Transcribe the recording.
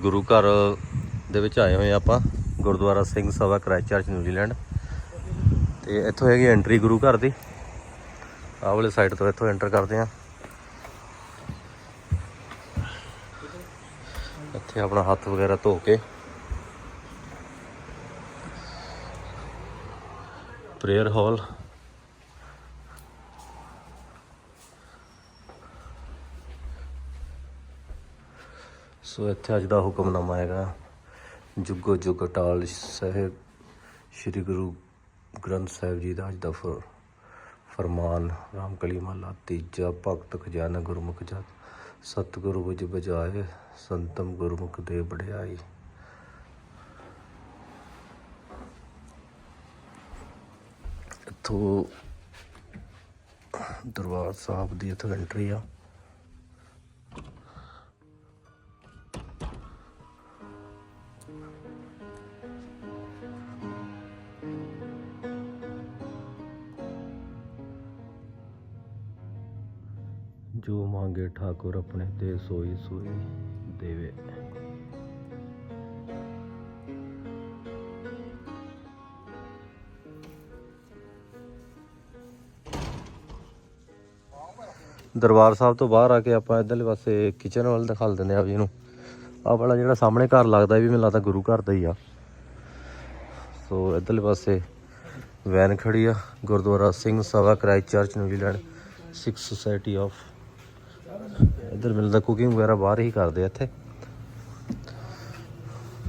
ਗੁਰੂ ਘਰ ਦੇ ਵਿੱਚ ਆਏ ਹੋਏ ਆ ਆਪਾਂ, Gurdwara Singh Sabha Christ New Zealand. ਤੇ ਇੱਥੋਂ ਹੈਗੀ ਐਂਟਰੀ ਗੁਰੂ ਘਰ ਦੀ। ਆਹ ਵਾਲੇ ਸਾਈਡ ਤੋਂ ਇੱਥੋਂ ਐਂਟਰ ਕਰਦੇ ਆ। ਇੱਥੇ ਆਪਣਾ ਹੱਥ ਵਗੈਰਾ ਧੋ ਕੇ। ਪ੍ਰੇਅਰ ਹਾਲ ਸੋ ਇੱਥੇ ਅੱਜ ਦਾ ਹੁਕਮਨਾਮਾ ਹੈਗਾ। ਜੁਗੋ ਜੁਗ ਅਟਾਲ ਸਾਹਿਬ, ਸ੍ਰੀ ਗੁਰੂ ਗ੍ਰੰਥ ਸਾਹਿਬ ਜੀ ਦਾ ਅੱਜ ਦਾ ਫਰ- ਫਰਮਾਨ, ਰਾਮਕਲੀ ਮਾਲਾ ਤੀਜਾ ਭਗਤ ਖਜ਼ਾਨਾ ਗੁਰਮੁਖ ਜਤ ਸਤਿਗੁਰੂ ਬੁਝ ਬਜਾਏ ਸੰਤਮ ਗੁਰਮੁਖ ਦੇ ਬੜਿਆਈ ਇੱਥੋਂ ਦਰਬਾਰ ਸਾਹਿਬ ਦੀ ਇੱਥੋਂ ਐਂਟਰੀ ਆ। ਜੋ ਮੰਗੇ ਠਾਕੁਰ ਆਪਣੇ ਤੇ ਸੋਈ ਸੋਈ ਦੇਵੇ। ਦਰਬਾਰ ਸਾਹਿਬ ਤੋਂ ਬਾਹਰ ਆ ਕੇ ਆਪਾਂ ਇਧਰਲੇ ਪਾਸੇ ਕਿਚਨ ਵੱਲ ਦਿਖਾਲ ਦਿੰਦੇ ਆ ਜੀ ਨੂੰ ਆਹ ਵਾਲਾ ਜਿਹੜਾ ਸਾਹਮਣੇ ਘਰ ਲੱਗਦਾ ਵੀ ਮੈਨੂੰ ਲੱਗਦਾ ਗੁਰੂ ਘਰ ਦਾ ਹੀ ਆ। ਸੋ ਇਧਰਲੇ ਪਾਸੇ ਵੈਨ ਖੜੀ ਆ, Gurdwara Singh Sabha Christchurch, New Zealand, Sikh society of ਇੱਧਰ ਮਿਲਦਾ ਕੁਕਿੰਗ ਵਗੈਰਾ ਬਾਹਰ ਹੀ ਕਰਦੇ ਇੱਥੇ।